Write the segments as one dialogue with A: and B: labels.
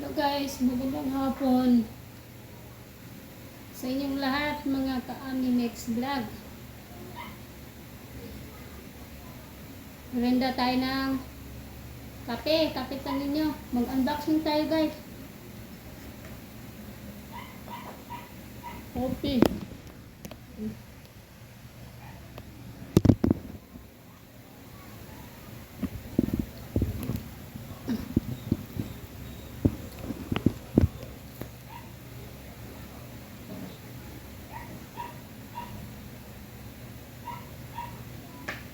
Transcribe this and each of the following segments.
A: Hello guys, magandang hapon. Sa inyong lahat, mga ka-Animex vlog. Maganda tayo ng kape. Kapitan ninyo. Mag-unboxing tayo guys. Coffee.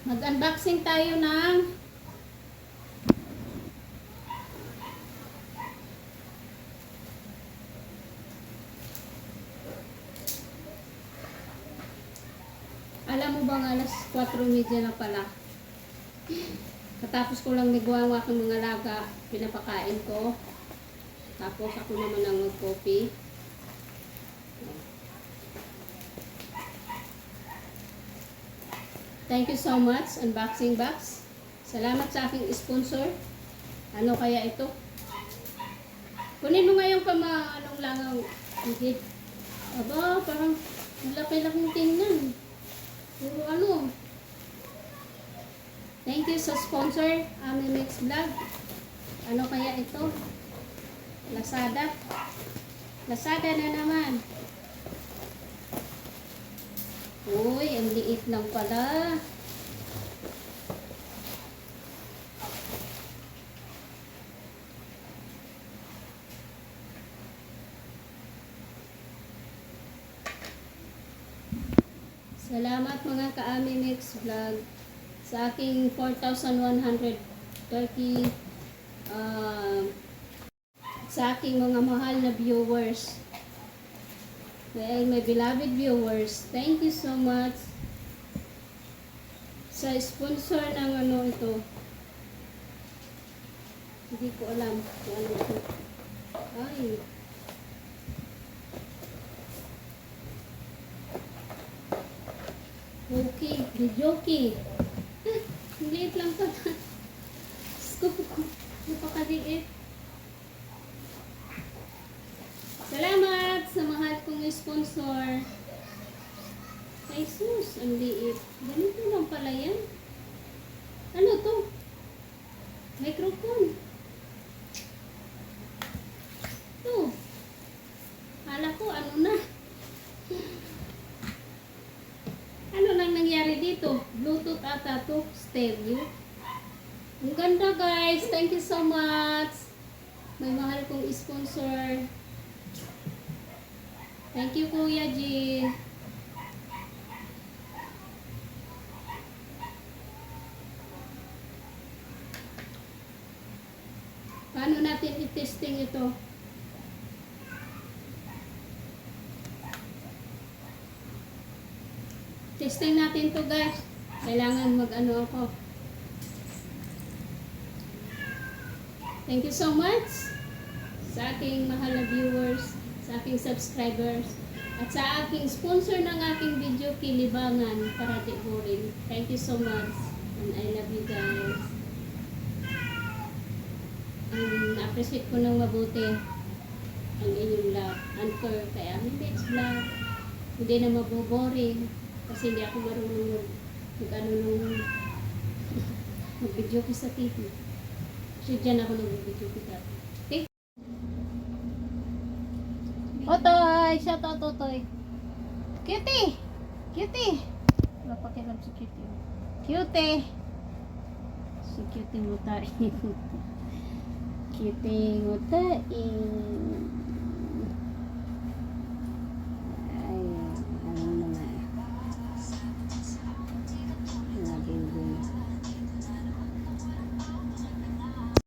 A: Mag-unboxing tayo ng Alam mo bang alas 4.30 na pala? Katapos ko lang nagawa ang aking mga laga, pinapakain ko. Tapos ako naman ang mag-coffee. Thank you so much, Unboxing Box. Salamat sa aking sponsor. Ano kaya ito? Kunin mo ngayon pa mga anong langaw. Hindi. Aba, parang ang laki-laking tingnan. Puro ano. Thank you sa sponsor, Amimix Vlog. Ano kaya ito? Lazada. Lazada na naman. Uy, ang liit lang pala. Salamat mga ka-Amimix Vlog sa aking 4,130 uh, sa aking mga mahal na viewers. Well, my beloved viewers, thank you so much sa sponsor ng ano ito. Hindi ko alam kung ano ito. Ay. Okay, Joki. Ang liit lang pa. Scoop ko. Napakaliit. Salamat sa mahal kong sponsor. Ay sus, ang liit. Ganito lang pala yan. Ano to? Microphone. To. Hala ko, ano na? Ano nang nangyari dito? Bluetooth ata to, stereo. Ang ganda guys. Thank you so much. May mahal kong sponsor. Thank you, Kuya G. Paano natin i-testing ito? Testing natin to guys. Kailangan mag-ano ako. Thank you so much sa aking mahal na viewers, sa aking subscribers, at sa aking sponsor ng aking video, Kilibangan, Parati Boring. Thank you so much. And I love you guys. Um, appreciate ko ng mabuti ang inyong love. Anchor kay Ami Bex Vlog. Hindi na maboboring kasi hindi ako marunong mag, mag ano nung mag-video ko sa TV. Kasi dyan ako nag-video ko dati. Okay? Otoy! Shout out Otoy! Cutie! Cutie! Wala pa kailan si Cutie. Cutie! Si Cutie tayo. Cutie tayo.